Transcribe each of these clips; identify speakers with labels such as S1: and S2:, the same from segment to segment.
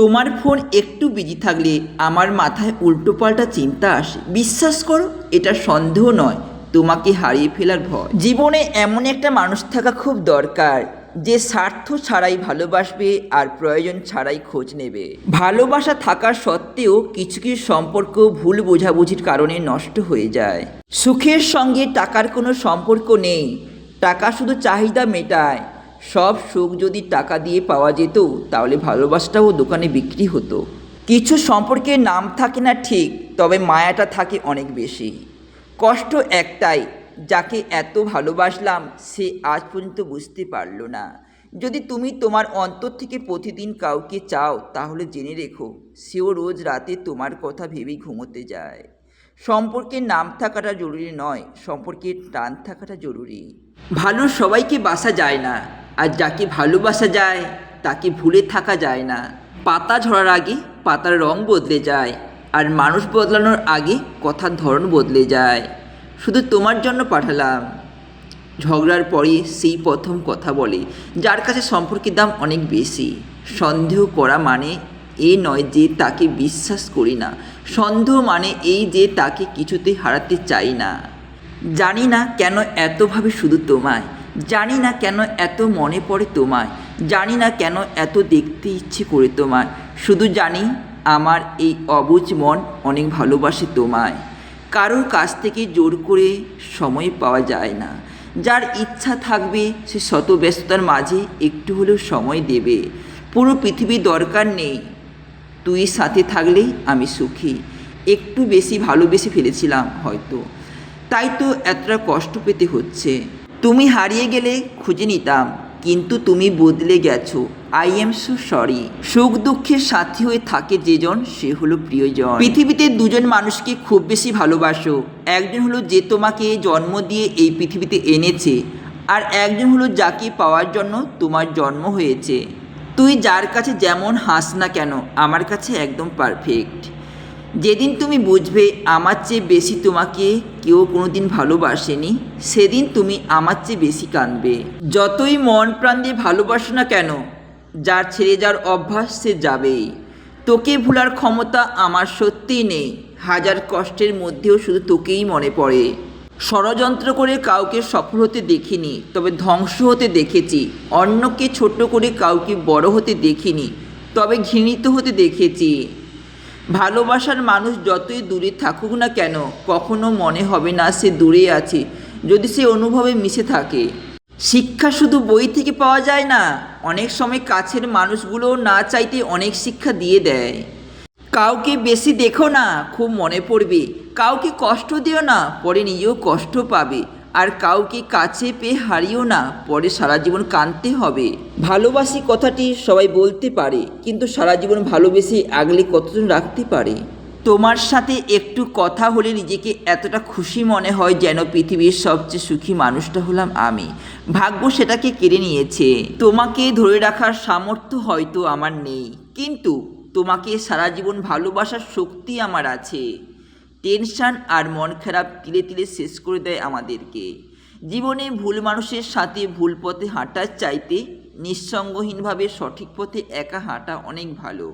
S1: তোমার ফোন একটু বিজি থাকলে আমার মাথায় উল্টোপাল্টা চিন্তা আসে। বিশ্বাস করো, এটা সন্দেহ নয়, তোমাকে হারিয়ে ফেলার ভয়। জীবনে এমন একটা মানুষ থাকা খুব দরকার, যে স্বার্থ ছাড়াই ভালোবাসবে আর প্রয়োজন ছাড়াই খোঁজ নেবে। ভালোবাসা থাকার সত্ত্বেও কিছু কিছু সম্পর্ক ভুল বোঝাবুঝির কারণে নষ্ট হয়ে যায়। সুখের সঙ্গে টাকার কোনো সম্পর্ক নেই, টাকা শুধু চাহিদা মেটায় সব সুখ যদি টাকা দিয়ে পাওয়া যেত, তাহলে ভালোবাসাটাও দোকানে বিক্রি হতো। কিছু সম্পর্কে নাম থাকে না ঠিক, তবে মায়াটা থাকে অনেক বেশি। কষ্ট একটাই, যাকে এত ভালোবাসলাম, সে আজ পর্যন্ত বুঝতে পারল না। যদি তুমি তোমার অন্তর থেকে প্রতিদিন কাউকে চাও, তাহলে জেনে রেখো, সেও রোজ রাতে তোমার কথা ভেবেই ঘুমোতে যায়। সম্পর্কে নাম থাকাটা জরুরি নয় সম্পর্কের টান থাকাটা জরুরি। ভালো সবাইকে বাসা যায় না। আর যাকে ভালোবাসা যায় তাকে ভুলে থাকা যায় না। পাতা ঝরার আগে পাতার রং বদলে যায়, আর মানুষ বদলানোর আগে কথার ধরন বদলে যায়। শুধু তোমার জন্য পাঠালাম। ঝগড়ার পরে সেই প্রথম কথা বলে, যার কাছে সম্পর্কের দাম অনেক বেশি। সন্দেহ করা মানে এ নয় যে তাকে বিশ্বাস করি না। সন্দেহ মানে এই যে তাকে কিছুতে হারাতে চাই না। জানি না কেন এতভাবে শুধু তোমায়। জানি না কেন এত মনে পড়ে তোমায়, জানি না কেন এত দেখতে ইচ্ছে করে তোমায়, শুধু জানি আমার এই অবুঝ মন অনেক ভালোবাসে তোমায়। কারোর কাছ থেকে জোর করে সময় পাওয়া যায় না। যার ইচ্ছা থাকবে সে শত ব্যস্ততার মাঝে একটু হলেও সময় দেবে। পুরো পৃথিবী দরকার নেই, তুই সাথে থাকলেই আমি সুখী। একটু বেশি ভালোবেসে ফেলেছিলাম হয়তো। তাই তো এতটা কষ্ট পেতে হচ্ছে। তুমি হারিয়ে গেলে খুঁজে নিতাম, কিন্তু তুমি বদলে গেছো। আই এম সো সরি সুখ দুঃখের সাথী হয়ে থাকে যেজন সে হলো প্রিয়জন। পৃথিবীতে দুজন মানুষকে খুব বেশি ভালোবাসো। একজন হলো যে তোমাকে জন্ম দিয়ে এই পৃথিবীতে এনেছে, আর একজন হলো যাকে পাওয়ার জন্য তোমার জন্ম হয়েছে। তুই যার কাছে যেমন হাস না কেন, আমার কাছে একদম পারফেক্ট যেদিন তুমি বুঝবে আমার চেয়ে বেশি তোমাকে কেউ কোনো দিন ভালোবাসেনি, সেদিন তুমি আমার চেয়ে বেশি কাঁদবে। যতই মন প্রাণ দিয়ে ভালোবাসো না কেন, যার ছেড়ে যাওয়ার অভ্যাস সে যাবেই। তোকে ভুলার ক্ষমতা আমার সত্যিই নেই, হাজার কষ্টের মধ্যেও শুধু তোকেই মনে পড়ে। ষড়যন্ত্র করে কাউকে সফল হতে দেখিনি, তবে ধ্বংস হতে দেখেছি। অন্যকে ছোট করে কাউকে বড় হতে দেখিনি, তবে ঘৃণিত হতে দেখেছি। ভালোবাসার মানুষ যতই দূরে থাকুক না কেন, কখনো মনে হবে না সে দূরে আছে, যদি সে অনুভবে মিশে থাকে। শিক্ষা শুধু বই থেকে পাওয়া যায় না, অনেক সময় কাছের মানুষগুলো না চাইতে অনেক শিক্ষা দিয়ে দেয়। কাউকে বেশি দেখো না, খুব মনে পড়বে। কাউকে কষ্ট দিও না, পরে নিজেও কষ্ট পাবে। আর কাউকে কাছে পেয়ে হারিও না, পরে সারা জীবন কাঁদতে হবে। ভালোবাসি কথাটি সবাই বলতে পারে, কিন্তু সারা জীবন ভালোবেসে আগলে কতজন রাখতে পারে? তোমার সাথে একটু কথা হলে নিজেকে এতটা খুশি মনে হয় যেন পৃথিবীর সবচেয়ে সুখী মানুষটা হলাম আমি। ভাগ্য সেটাকে কেড়ে নিয়েছে। তোমাকে ধরে রাখার সামর্থ্য হয়তো আমার নেই, কিন্তু তোমাকে সারা জীবন ভালোবাসার শক্তি আমার আছে। টেনশন আর মন খারাপ তিলে তিলে শেষ করে দেয় আমাদেরকে। জীবনে ভুল মানুষের সাথে ভুল পথে হাঁটার চাইতে নিঃসঙ্গহীনভাবে সঠিক পথে একা হাঁটা অনেক ভালো।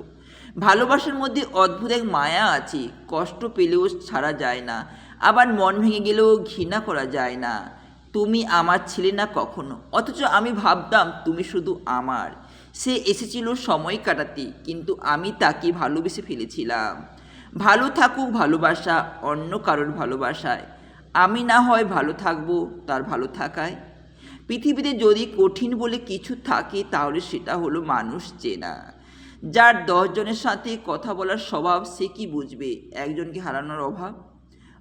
S1: ভালোবাসার মধ্যে অদ্ভুত এক মায়া আছে, কষ্ট পেলেও ছাড়া যায় না, আবার মন ভেঙে গেলেও ঘৃণা করা যায় না। তুমি আমার ছেলে না কখনো, অথচ আমি ভাবতাম তুমি শুধু আমার। সে এসেছিল সময় কাটাতে, কিন্তু আমি তাকে ভালোবেসে ফেলেছিলাম। ভালো থাকুক ভালোবাসা, অন্য কারোর ভালোবাসায়। আমি না হয় ভালো থাকব, তার ভালো থাকায়। পৃথিবীতে যদি কঠিন বলে কিছু থাকে, তাহলে সেটা হলো মানুষ চেনা। যার দশজনের সাথে কথা বলার স্বভাব, সে কি বুঝবে? একজনকে হারানোর অভাব?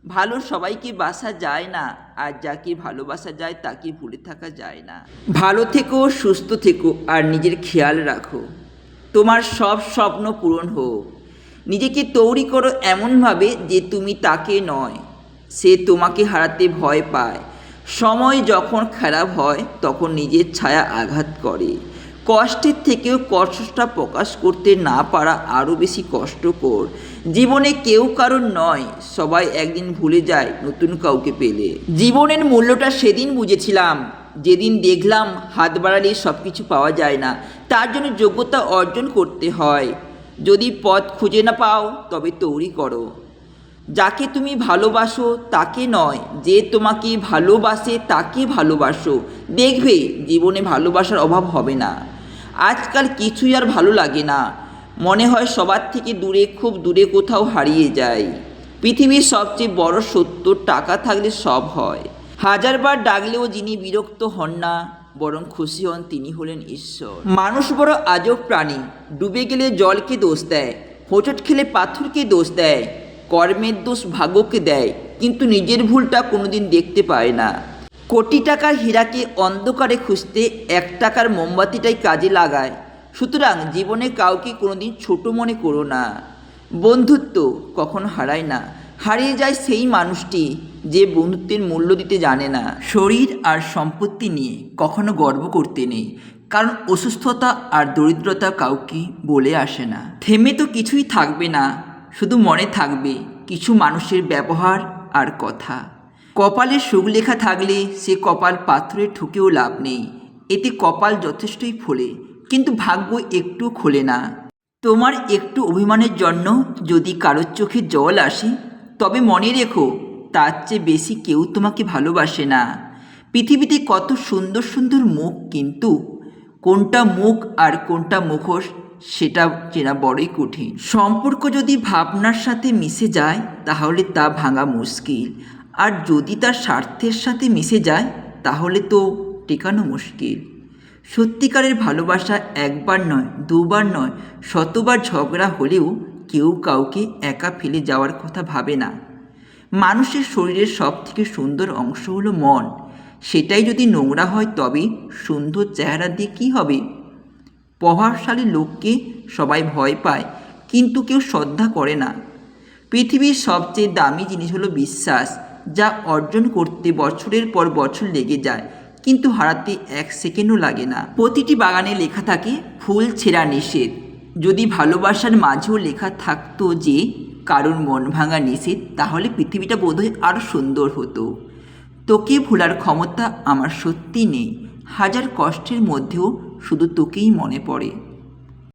S1: ভালো সবাইকে বাসা যায় না, আর যাকে ভালোবাসা যায়, তাকে ভুলে থাকা যায় না। ভালো থেকো, সুস্থ থেকো, আর নিজের খেয়াল রাখো। তোমার সব স্বপ্ন পূরণ হোক। নিজেকে তৈরি করো এমনভাবে যে তুমি তাকে নয়, সে তোমাকে হারাতে ভয় পায়। সময় যখন খারাপ হয়, তখন নিজের ছায়া আঘাত করে। কষ্টের থেকেও কষ্টটা প্রকাশ করতে না পারা আরও বেশি কষ্টকর। জীবনে কেউ কারণ নয়, সবাই একদিন ভুলে যায় নতুন কাউকে পেলে। জীবনের মূল্যটা সেদিন বুঝেছিলাম। যেদিন দেখলাম হাত বাড়ালে সব কিছু পাওয়া যায় না, তার জন্য যোগ্যতা অর্জন করতে হয়। যদি পথ খুঁজে না পাও, তবে তৈরি করো। যাকে তুমি ভালোবাসো, তাকে নয়, যে তোমাকে ভালোবাসে, তাকে ভালোবাসো। দেখবে, জীবনে ভালোবাসার অভাব হবে না। আজকাল কিছুই আর ভালো লাগে না। মনে হয় সবার থেকে দূরে, খুব দূরে কোথাও হারিয়ে যায়। পৃথিবীর সবচেয়ে বড় সত্য টাকা থাকলে সব হয়। হাজারবার ডাকলেও যিনি বিরক্ত হন না বরং খুশি হন তিনি হলেন ঈশ্বর। মানুষ বড় আজব প্রাণী। ডুবে গেলে জলকে দোষ দেয়, হোঁচট খেলে পাথরকে দোষ দেয়, কর্মের দোষ ভাগ্যকে দেয়, কিন্তু নিজের ভুলটা কোনোদিন দেখতে পায় না। কোটি টাকার হীরাকে অন্ধকারে খুঁজতে এক টাকার মোমবাতিটাই কাজে লাগায়। সুতরাং জীবনে কাউকে কোনোদিন ছোট মনে করো না। বন্ধুত্ব কখনো হারায় না। হারিয়ে যায় সেই মানুষটি। যে বন্ধুত্বের মূল্য দিতে জানে না, শরীর আর সম্পত্তি নিয়ে কখনো গর্ব করতে নেই। কারণ অসুস্থতা আর দরিদ্রতা কাউকে বলে আসে না। থেমে তো কিছুই থাকবে না, শুধু মনে থাকবে কিছু মানুষের ব্যবহার আর কথা। কপালে সুখ লেখা থাকলে সে কপাল পাথরে ঠুকেও লাভ নেই। এতে কপাল যথেষ্টই ফোলে, কিন্তু ভাগ্য একটু খোলে না। তোমার একটু অভিমানের জন্য যদি কারোর চোখে জল আসে, তবে মনে রেখো তার চেয়ে বেশি কেউ তোমাকে ভালোবাসে না। পৃথিবীতে কত সুন্দর সুন্দর মুখ কিন্তু, কোনটা মুখ আর কোনটা মুখোশ সেটা চেনা বড়ই কঠিন। সম্পর্ক যদি ভাবনার সাথে মিশে যায়, তাহলে তা ভাঙা মুশকিল। আর যদি তার স্বার্থের সাথে মিশে যায়, তাহলে তো টেকানো মুশকিল। সত্যিকারের ভালোবাসা একবার নয়, দুবার নয়, শতবার ঝগড়া হলেও কেউ কাউকে একা ফেলে যাওয়ার কথা ভাবে না। মানুষের শরীরের সব থেকে সুন্দর অংশ হলো মন। সেটাই যদি নোংরা হয় তবে সুন্দর চেহারা দিয়ে কী হবে? প্রভাবশালী লোককে সবাই ভয় পায়, কিন্তু কেউ শ্রদ্ধা করে না। পৃথিবীর সবচেয়ে দামি জিনিস হলো বিশ্বাস, যা অর্জন করতে বছরের পর বছর লেগে যায়, কিন্তু হারাতে এক সেকেন্ডও লাগে না। প্রতিটি বাগানে লেখা থাকে, ফুল ছেঁড়া নিষেধ। যদি ভালোবাসার মাঝেও লেখা থাকতো যে কারোর মন ভাঙা নিষেধ, তাহলে পৃথিবীটা বোধহয় আরও সুন্দর হতো। তোকে ভোলার ক্ষমতা আমার সত্যি নেই। হাজার কষ্টের মধ্যেও শুধু তোকেই মনে পড়ে।